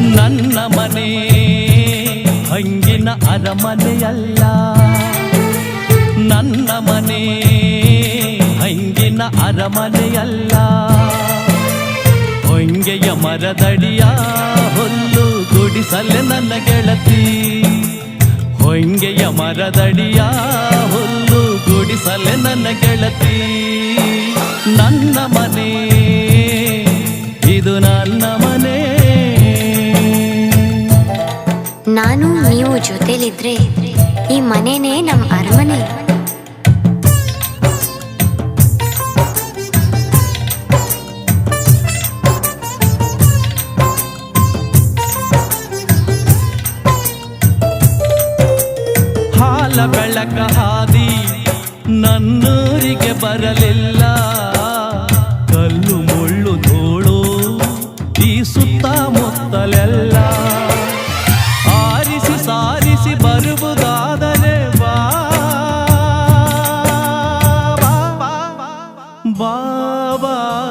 ನನ್ನ ಮನೆ, ಹಂಗಿನ ಅರಮನೆಯಲ್ಲ. ನನ್ನ ಮನೆ, ಹಂಗಿನ ಅರಮನೆಯಲ್ಲ. ಹೊಂಗೆಯ ಮರದಡಿಯ ಹೊಲ್ಲು ಗುಡಿಸಲೆ ನನ್ನ ಗೆಳತಿ. ಹೊಂಗೆಯ ಮರದಡಿಯ ಹುಲ್ಲು ಗುಡಿಸಲೆ ನನ್ನ ಗೆಳತಿ. ನನ್ನ ಮನೆ, ಇದು ನನ್ನ ಮನೆ. ನಾನು ನೀವು ಜೊತೆಲಿದ್ರೆ ಈ ಮನೆನೇ ನಮ್ಮ ಅರಮನೆ. ಹಾಲ ಬೆಳಕ ಹಾದಿ ನನ್ನೂರಿಗೆ ಬರಲಿಲ್ಲ. ಕಲ್ಲು ಮುಳ್ಳು ಧೂಳು ಈ ಸುತ್ತಮುತ್ತಲೆಲ್ಲ বাবা।